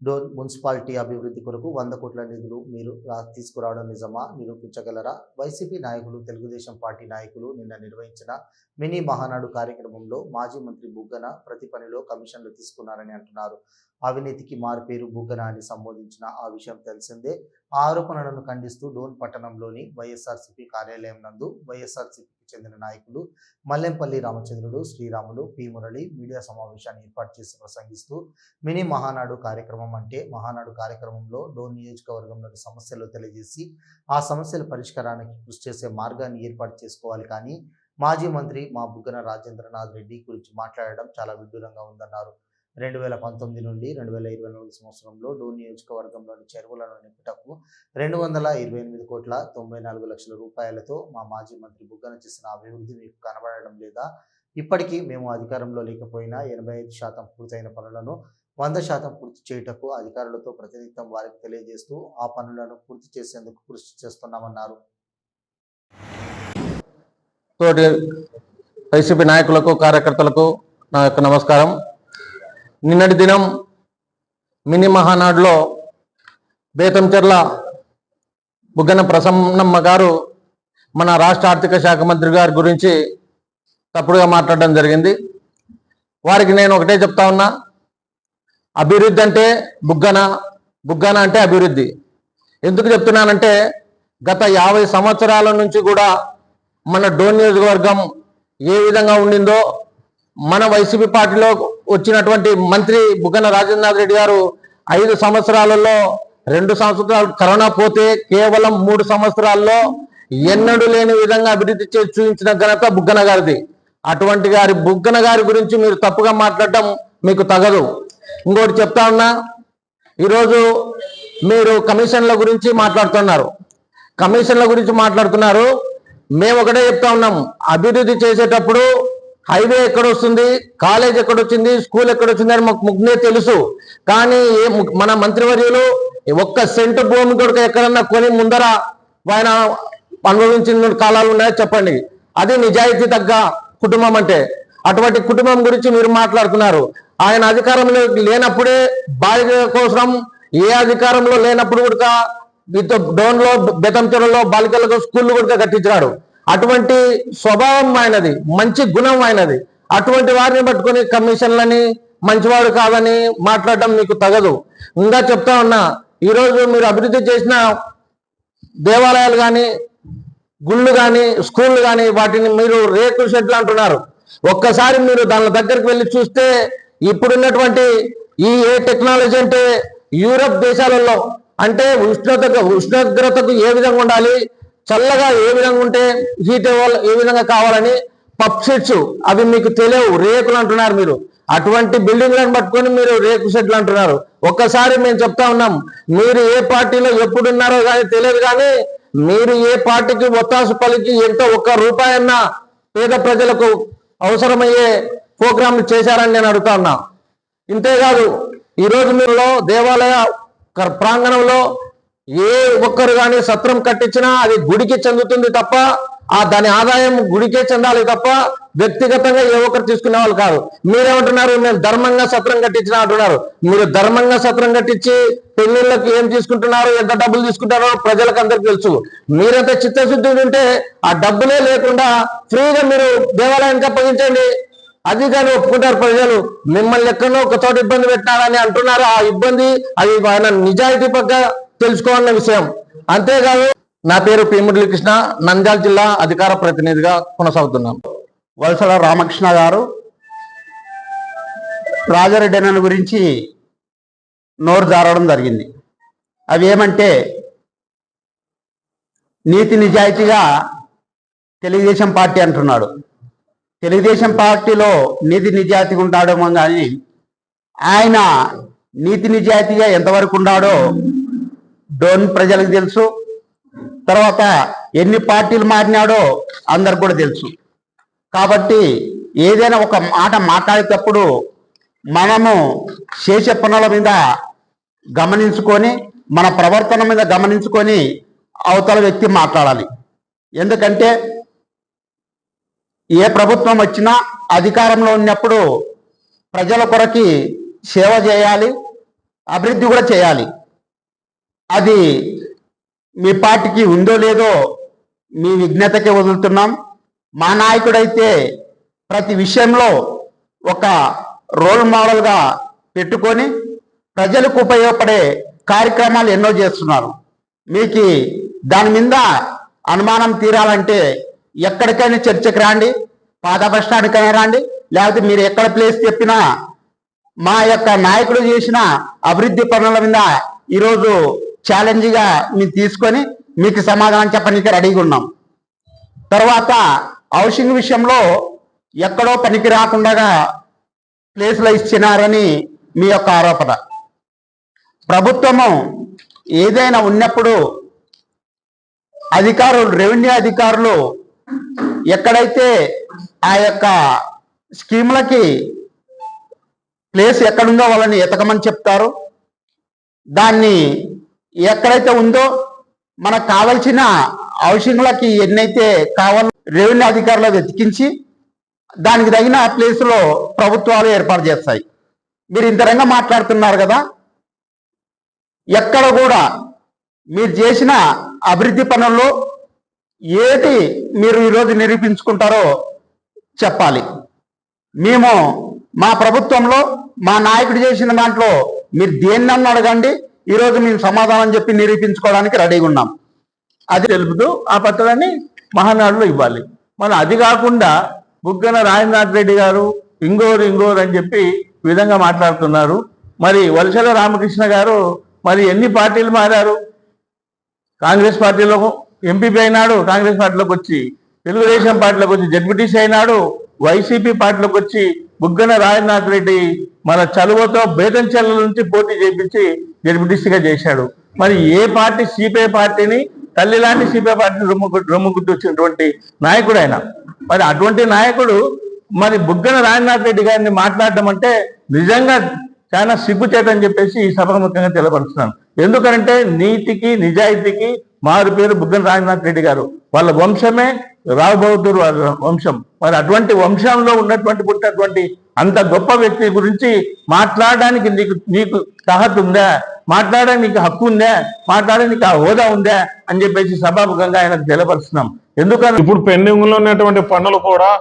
Dhone municipality అభివృద్ధి కొరకు వంద కోట్ల నిధులు మీరు తీసుకురావడం నిజమా? నిరూపించగలరా? వైసీపీ నాయకులు తెలుగుదేశం పార్టీ నాయకులు నిన్న నిర్వహించిన మినీ మహానాడు కార్యక్రమంలో మాజీ మంత్రి బుగ్గన ప్రతి పనిలో కమిషన్లు తీసుకున్నారని అంటున్నారు. అవినీతికి మారుపేరు బుగ్గన అని సంబోధించిన ఆ విషయం తెలిసిందే. ఆరోపణలను ఖండిస్తూ డోన్ పట్టణంలోని వైఎస్ఆర్సీపీ కార్యాలయం నందు వైఎస్ఆర్సీపీ చెందిన నాయకులు మల్లెంపల్లి రామచంద్రుడు శ్రీరాములు పి. మురళి మీడియా సమావేశాన్ని ఏర్పాటు చేసి ప్రసంగిస్తూ మినీ మహానాడు కార్యక్రమం అంటే మహానాడు కార్యక్రమంలో డోన్ నియోజకవర్గంలోని సమస్యలు తెలియజేసి ఆ సమస్యల పరిష్కారానికి కృషి చేసే మార్గాన్ని ఏర్పాటు చేసుకోవాలి. కానీ మాజీ మంత్రి మా బుగ్గన రాజేంద్రనాథ్ రెడ్డి గురించి మాట్లాడడం చాలా విడ్డూరంగా ఉందన్నారు. రెండు వేల పంతొమ్మిది నుండి రెండు వేల ఇరవై నాలుగు సంవత్సరంలో డోన్ నియోజకవర్గంలోని చెరువులను నింపుటకు రెండు వందల ఇరవై ఎనిమిది కోట్ల తొంభై నాలుగు లక్షల రూపాయలతో మా మాజీ మంత్రి బుగ్గన చేసిన అభివృద్ధి మీకు కనబడడం లేదా? ఇప్పటికీ మేము అధికారంలో లేకపోయినా ఎనభై ఐదు శాతం పూర్తయిన పనులను వంద శాతం పూర్తి చేయుటకు అధికారులతో ప్రతినిత్యం వారికి తెలియజేస్తూ ఆ పనులను పూర్తి చేసేందుకు కృషి చేస్తున్నామన్నారు. వైసీపీ నాయకులకు కార్యకర్తలకు నా యొక్క నమస్కారం. నిన్నటి దినం మినీ మహానాడులో బేతంచెర్ల బుగ్గన ప్రసన్నమ్మ గారు మన రాష్ట్ర ఆర్థిక శాఖ మంత్రి గారి గురించి తప్పుడుగా మాట్లాడడం జరిగింది. వారికి నేను ఒకటే చెప్తా ఉన్నా అభివృద్ధి అంటే బుగ్గన బుగ్గన అంటే అభివృద్ధి. ఎందుకు చెప్తున్నానంటే గత యాభై సంవత్సరాల నుంచి కూడా మన డోన్ నియోజకవర్గం ఏ విధంగా ఉండిందో మన వైసీపీ పార్టీలో వచ్చినటువంటి మంత్రి బుగ్గన రాజేంద్రనాథ్ రెడ్డి గారు ఐదు సంవత్సరాలలో రెండు సంవత్సరాలు కరోనా పోతే కేవలం మూడు సంవత్సరాల్లో ఎన్నడూ లేని విధంగా అభివృద్ధి చేసి చూపించిన ఘనత బుగ్గన గారిది. అటువంటి గారి బుగ్గన గారి గురించి మీరు తప్పుగా మాట్లాడటం మీకు తగదు. ఇంకోటి చెప్తా ఉన్నా ఈరోజు మీరు కమిషన్ల గురించి మాట్లాడుతున్నారు. కమిషన్ల గురించి మాట్లాడుతున్నారు. మేము ఒకటే చెప్తా ఉన్నాం. అభివృద్ధి చేసేటప్పుడు హైవే ఎక్కడ వస్తుంది కాలేజ్ ఎక్కడ వచ్చింది స్కూల్ ఎక్కడ వచ్చింది అని మాకు ముందే తెలుసు. కానీ ఏ- మన మంత్రివర్యులు ఒక్క సెంటు భూమి కొడుకు ఎక్కడన్నా కొని ముందర ఆయన అనుభవించిన కాలాలు ఉన్నాయో చెప్పండి? అది నిజాయితీ తగ్గ కుటుంబం అంటే. అటువంటి కుటుంబం గురించి మీరు మాట్లాడుతున్నారు. ఆయన అధికారంలో లేనప్పుడే బాలిక కోసం ఏ అధికారంలో లేనప్పుడు కూడా వీటితో డోన్లో బెతంచెరలో బాలికలకు స్కూళ్ళు కూడా కట్టించినాడు. అటువంటి స్వభావం ఆయనది మంచి గుణం ఆయనది అటువంటి వారిని పట్టుకొని కమిషన్లని మంచివాడు కాదని మాట్లాడడం మీకు తగదు. ఇంకా చెప్తా ఉన్నా ఈరోజు మీరు అభివృద్ధి చేసిన దేవాలయాలు కానీ గుళ్ళు కానీ స్కూళ్ళు కానీ వాటిని మీరు రేకుల షెడ్లు అంటున్నారు. ఒక్కసారి మీరు దాని దగ్గరికి వెళ్ళి చూస్తే ఇప్పుడున్నటువంటి ఈ ఏ టెక్నాలజీ అంటే యూరప్ దేశాలలో అంటే ఉష్ణోగ్రత ఉష్ణోగ్రతకు ఏ విధంగా ఉండాలి చల్లగా ఏ విధంగా ఉంటే హీట్ ఏ విధంగా కావాలని పప్ షెడ్స్ అవి మీకు తెలియవు. రేకులు అంటున్నారు మీరు. అటువంటి బిల్డింగ్లను పట్టుకొని మీరు రేకు షెడ్లు అంటున్నారు. ఒక్కసారి మేము చెప్తా ఉన్నాం. మీరు ఏ పార్టీలో ఎప్పుడున్నారో కానీ తెలియదు కానీ మీరు ఏ పార్టీకి ఒత్తాసు పలికి ఎంతో ఒక్క రూపాయన్నా పేద ప్రజలకు అవసరమయ్యే ప్రోగ్రాంలు చేశారని నేను అడుగుతా ఉన్నా. ఇంతేకాదు ఈ రోజు మీరు దేవాలయ ప్రాంగణంలో ఏ ఒక్కరు కానీ సత్రం కట్టించినా అది గుడికి చెందుతుంది తప్ప ఆ దాని ఆదాయం గుడికే చెందాలి తప్ప వ్యక్తిగతంగా ఏ ఒక్కరు తీసుకునే వాళ్ళు కాదు మీరేమంటున్నారు? మేము ధర్మంగా సత్రం కట్టించిన అంటున్నారు. మీరు ధర్మంగా సత్రం కట్టించి పెళ్ళిళ్ళకి ఏం తీసుకుంటున్నారు? ఎంత డబ్బులు తీసుకుంటారో ప్రజలకు అందరికి తెలుసు. మీరంత చిత్తశుద్ధి ఉంటే ఆ డబ్బులే లేకుండా ఫ్రీగా మీరు దేవాలయానికి అప్పగించండి. అది కానీ ఒప్పుకుంటారు ప్రజలు. మిమ్మల్ని ఎక్కడో ఒక చోట ఇబ్బంది పెట్టాలని అంటున్నారు. ఆ ఇబ్బంది అది ఆయన నిజాయితీ పక్క తెలుసుకోవాలన్న విషయం. అంతేకాదు నా పేరు పి. కృష్ణ నంద్యాల జిల్లా అధికార ప్రతినిధిగా కొనసాగుతున్నాను. వలసల రామకృష్ణ గారు రాజారెడ్డి అన్న గురించి నోరు జారడం జరిగింది. అవి ఏమంటే నీతి నిజాయితీగా తెలుగుదేశం పార్టీ అంటున్నాడు. తెలుగుదేశం పార్టీలో నీతి నిజాయితీగా ఉంటాడేమో కానీ ఆయన నీతి నిజాయితీగా ఎంతవరకు ఉన్నాడో డోన్ ప్రజలకు తెలుసు. తర్వాత ఎన్ని పార్టీలు మారినాడో అందరికి కూడా తెలుసు. కాబట్టి ఏదైనా ఒక మాట మాట్లాడేటప్పుడు మనము చేసే పనుల మీద గమనించుకొని మన ప్రవర్తన మీద గమనించుకొని అవతల వ్యక్తి మాట్లాడాలి. ఎందుకంటే ఏ ప్రభుత్వం వచ్చినా అధికారంలో ఉన్నప్పుడు ప్రజల కొరకి సేవ చేయాలి అభివృద్ధి కూడా చేయాలి. అది మీ పార్టీకి ఉందో లేదో మీ విజ్ఞతకే వదులుతున్నాం. మా నాయకుడైతే ప్రతి విషయంలో ఒక రోల్ మోడల్గా పెట్టుకొని ప్రజలకు ఉపయోగపడే కార్యక్రమాలు ఎన్నో చేస్తున్నారు. మీకు దాని మీద అనుమానం తీరాలంటే ఎక్కడికైనా చర్చకు రండి పాత రండి లేకపోతే మీరు ఎక్కడ ప్లేస్ చెప్పినా మా యొక్క నాయకుడు చేసిన అభివృద్ధి పనుల మీద ఈరోజు ఛాలెంజ్గా మీరు తీసుకొని మీకు సమాధానం చెప్పడానికి రెడీగా ఉన్నాం. తర్వాత హౌసింగ్ విషయంలో ఎక్కడో పనికి రాకుండా ప్లేస్లో ఇచ్చినారని మీ యొక్క ఆరోపణ. ప్రభుత్వము ఏదైనా ఉన్నప్పుడు అధికారులు రెవెన్యూ అధికారులు ఎక్కడైతే ఆ యొక్క స్కీములకి ప్లేస్ ఎక్కడుందో వాళ్ళని ఎతకమని చెప్తారు. దాన్ని ఎక్కడైతే ఉందో మనకు కావలసిన హౌసింగ్లకి ఎన్నైతే కావాలో రెవెన్యూ అధికారులు వెతికించి దానికి తగిన ప్లేసులో ప్రభుత్వాలు ఏర్పాటు చేస్తాయి. మీరు ఇంతరంగా మాట్లాడుతున్నారు కదా. ఎక్కడ కూడా మీరు చేసిన అభివృద్ధి పనుల్లో ఏది మీరు ఈరోజు నిరూపించుకుంటారో చెప్పాలి. మేము మా ప్రభుత్వంలో మా నాయకుడు చేసిన దాంట్లో మీరు దేన్నన్నా అడగండి. ఈరోజు మేము సమాధానం చెప్పి నిరూపించుకోవడానికి రెడీగా ఉన్నాం. అది తెలుపుతూ ఆ పత్రాన్ని మహానాడులో ఇవ్వాలి. మన అది కాకుండా బుగ్గన రాజనాథ్ రెడ్డి గారు ఇంగోరు ఇంగోరు అని చెప్పి విధంగా మాట్లాడుతున్నారు. మరి వలసల రామకృష్ణ గారు మరి ఎన్ని పార్టీలు మారారు? కాంగ్రెస్ పార్టీలో ఎంపీపీ అయినాడు కాంగ్రెస్ పార్టీలోకి వచ్చి తెలుగుదేశం పార్టీలోకి వచ్చి జడ్పీటీసీ అయినాడు వైసీపీ పార్టీలోకి వచ్చి బుగ్గన రాజనాథ్ రెడ్డి మన చలువతో బేతంచెల్ల నుంచి పోటీ చేపించి జడ్పీటీసీగా చేశాడు. మరి ఏ పార్టీ సిపిఐ పార్టీని తల్లి లాంటి సిపిఐ పార్టీని రొమ్ము రొమ్ముగుద్దు వచ్చినటువంటి నాయకుడు ఆయన మరి అటువంటి నాయకుడు మరి బుగ్గన రాజనాథ్ రెడ్డి గారిని మాట్లాడడం అంటే నిజంగా చాలా సిగ్గుచేటని చెప్పేసి ఈ సభముఖంగా తెలియపరుస్తున్నాను ఎందుకంటే నీతికి నిజాయితీకి మారు పేరు బుగ్గన రాజనాథ్ రెడ్డి గారు. వాళ్ళ వంశమే రావు వంశం. మరి అటువంటి వంశంలో ఉన్నటువంటి పుట్టినటువంటి అంత గొప్ప వ్యక్తి గురించి మాట్లాడడానికి నీకు నీకు తహత్ ఉందా? మాట్లాడడానికి నీకు హక్కు ఉందా? మాట్లాడడానికి ఆ హోదా ఉందా? అని చెప్పేసి సభాముఖంగా ఆయనకు తెలపరుస్తున్నాం ఎందుకంటే ఇప్పుడు పెండింగ్లో ఉన్నటువంటి పనులు కూడా